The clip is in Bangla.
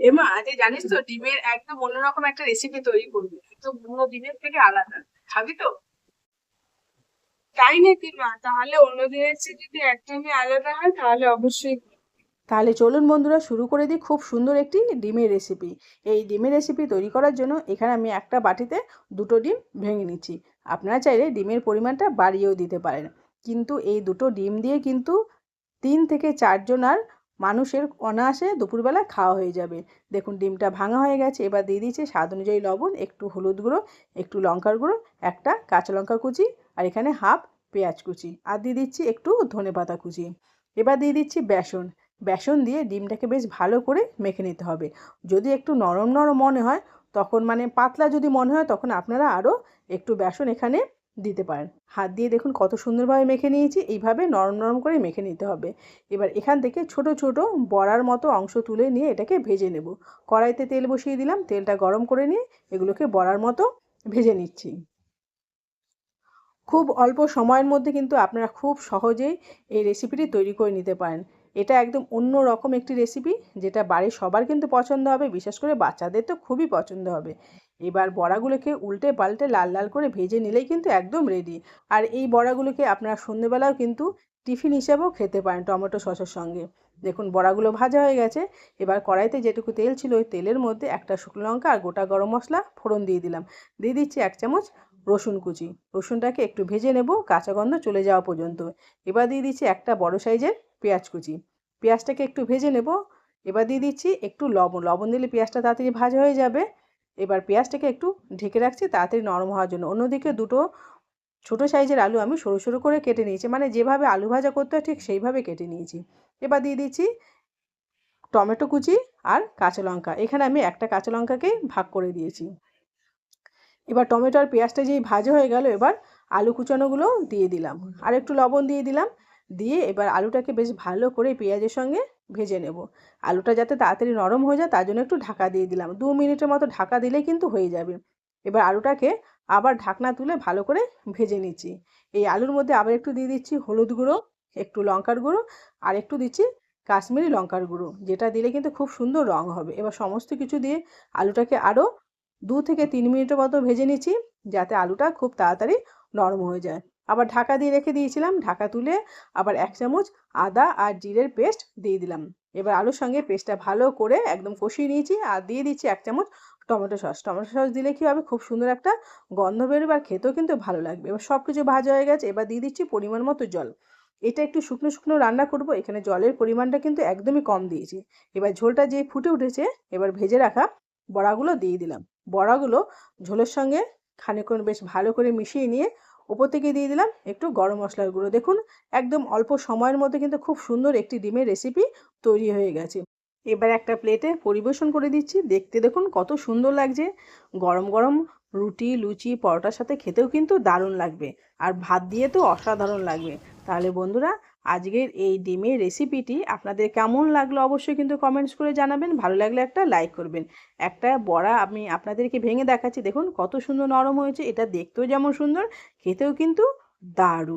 এমা আজকে জানিস তো, ডিমের একদম অন্যরকম একটা রেসিপি তৈরি করবি। একদম অন্য ডিমের থেকে আলাদা। খাবি তো? তাই নাকি, মা? তাহলে অন্য দিনের চেয়ে যদি একদমই আলাদা হয়, তাহলে অবশ্যই তাহলে চলুন বন্ধুরা, শুরু করে দিই খুব সুন্দর একটি ডিমের রেসিপি এই ডিমের রেসিপি তৈরি করার জন্য এখানে আমি একটা বাটিতে দুটো ডিম ভেঙে নিচ্ছি। আপনারা চাইলে ডিমের পরিমাণটা বাড়িয়েও দিতে পারেন। কিন্তু এই দুটো ডিম দিয়ে কিন্তু তিন থেকে চারজন আর মানুষের অনায়াসে দুপুরবেলা খাওয়া হয়ে যাবে। দেখুন, ডিমটা ভাঙা হয়ে গেছে। এবার দিয়ে দিচ্ছি স্বাদ অনুযায়ী লবণ, একটু হলুদ গুঁড়ো, একটু লঙ্কার গুঁড়ো, একটা কাঁচা লঙ্কা কুচি আর এখানে হাফ পেঁয়াজ কুচি। আর দিয়ে দিচ্ছি একটু ধনে পাতা কুচি। এবার দিয়ে দিচ্ছি বেসন। বেসন দিয়ে ডিমটাকে বেশ ভালো করে মেখে নিতে হবে। যদি একটু নরম নরম মনে হয়, তখন মানে পাতলা যদি মনে হয়, তখন আপনারা আরও একটু বেসন এখানে দিতে পারেন। হাত দিয়ে দেখুন কত সুন্দরভাবে মেখে নিয়েছি। এইভাবে নরম নরম করে মেখে নিতে হবে। এবার এখান থেকে ছোট ছোট বড়ার মতো অংশ তুলে নিয়ে এটাকে ভেজে নেব। কড়াইতে তেল বসিয়ে দিলাম। তেলটা গরম করে নিয়ে এগুলোকে বড়ার মতো ভেজে নিচ্ছি। খুব অল্প সময়ের মধ্যে কিন্তু আপনারা খুব সহজেই এই রেসিপিটি তৈরি করে নিতে পারেন। এটা একদম অন্য রকম একটি রেসিপি যেটা বাড়ির সবার কিন্তু পছন্দ হবে। বিশেষ করে বাচ্চাদের তো খুবই পছন্দ হবে। এবার বড়াগুলোকে উল্টে পাল্টে লাল লাল করে ভেজে নিলেই কিন্তু একদম রেডি আর এই বড়াগুলোকে আপনারা সন্ধ্যেবেলাও কিন্তু টিফিন হিসেবেও খেতে পারেন টমেটো সসের সঙ্গে। দেখুন, বড়াগুলো ভাজা হয়ে গেছে। এবার কড়াইতে যেটুকু তেল ছিল ওই তেলের মধ্যে একটা শুকনো লঙ্কা আর গোটা গরম মশলা ফোড়ন দিয়ে দিলাম। দিয়ে দিচ্ছি এক চামচ রসুন কুচি। রসুনটাকে একটু ভেজে নেব, কাঁচা গন্ধ চলে যাওয়া পর্যন্ত। এবার দিয়ে দিচ্ছি একটা বড় সাইজের পেঁয়াজ কুচি। পেঁয়াজটাকে একটু ভেজে নেব। এবার দিয়ে দিচ্ছি একটু লবণ। লবণ দিলে পেঁয়াজটা তাড়াতাড়ি ভাজা হয়ে যাবে। এবার পেঁয়াজটাকে একটু ঢেকে রাখছি, তাড়াতাড়ি নরম হওয়ার জন্য। অন্যদিকে দুটো ছোটো সাইজের আলু আমি সরু সরু করে কেটে নিয়েছি মানে যেভাবে আলু ভাজা করতে হয় ঠিক সেইভাবে কেটে নিয়েছি। এবার দিয়ে দিচ্ছি টমেটো কুচি আর কাঁচা লঙ্কা। এখানে আমি একটা কাঁচা লঙ্কাকে ভাগ করে দিয়েছি। এবার টমেটো আর পেঁয়াজটা যেই ভাজা হয়ে গেল, এবার আলু কুচানোগুলো দিয়ে দিলাম। আর একটু লবণ দিয়ে দিলাম, দিয়ে এবার আলুটাকে বেশ ভালো করে পেঁয়াজের সঙ্গে ভেজে নেব। আলুটা যাতে তাড়াতাড়ি নরম হয়ে যায়, তার জন্য একটু ঢাকা দিয়ে দিলাম। দু মিনিটের মতো ঢাকা দিলেই কিন্তু হয়ে যাবে। এবার আলুটাকে আবার ঢাকনা তুলে ভালো করে ভেজে নিচ্ছি। এই আলুর মধ্যে আবার একটু দিয়ে দিচ্ছি হলুদ গুঁড়ো, একটু লঙ্কার গুঁড়ো, আর একটু দিচ্ছি কাশ্মীরি লঙ্কার গুঁড়ো, যেটা দিলে কিন্তু খুব সুন্দর রঙ হবে। এবার সমস্ত কিছু দিয়ে আলুটাকে আরও দু থেকে তিন মিনিটের মতো ভেজে নিচ্ছি যাতে আলুটা খুব তাড়াতাড়ি নরম হয়ে যায়। আবার ঢাকা দিয়ে রেখে দিয়েছিলাম। ঢাকা তুলে আবার এক চামচ আদা আর জিরের পেস্ট দিয়ে দিলাম। এবার আলুর সঙ্গে পেস্টটা ভালো করে একদম কষিয়ে নিয়েছি আর দিয়ে দিচ্ছি এক চামচ টমেটো সস। টমেটো সস দিলে কী হবে? খুব সুন্দর একটা গন্ধ বেরোবে আর খেতেও কিন্তু ভালো লাগবে। এবার সব কিছু ভাজা হয়ে গেছে। এবার দিয়ে দিচ্ছি পরিমাণ মতো জল। এটা একটু শুকনো শুকনো রান্না করব। এখানে জলের পরিমাণটা কিন্তু একদমই কম দিয়েছি। এবার ঝোলটা যে ফুটে উঠেছে, এবার ভেজে রাখা বড়াগুলো দিয়ে দিলাম। বড়াগুলো ঝোলের সঙ্গে খানিকক্ষণ বেশ ভালো করে মিশিয়ে নিয়ে ওপর থেকে দিয়ে দিলাম একটু গরম মশলার গুঁড়ো। দেখুন, একদম অল্প সময়ের মধ্যে কিন্তু খুব সুন্দর একটি ডিমের রেসিপি তৈরি হয়ে গেছে। এবার একটা প্লেটে পরিবেশন করে দিচ্ছি। দেখতে দেখুন কত সুন্দর লাগছে। গরম গরম রুটি, লুচি, পরোটার সাথে খেতেও কিন্তু দারুণ লাগবে। আর ভাত দিয়ে তো অসাধারণ লাগবে। তাহলে বন্ধুরা, আজকের এই ডিমের রেসিপিটি আপনাদের কেমন লাগল অবশ্যই কিন্তু কমেন্টস করে জানাবেন। ভালো লাগলে একটা লাইক করবেন। একটা বড়া আমি আপনাদেরকে ভেঙে দেখাচ্ছি। দেখুন কত সুন্দর নরম হয়েছে। এটা দেখতেও যেমন সুন্দর, খেতেও কিন্তু দারুণ।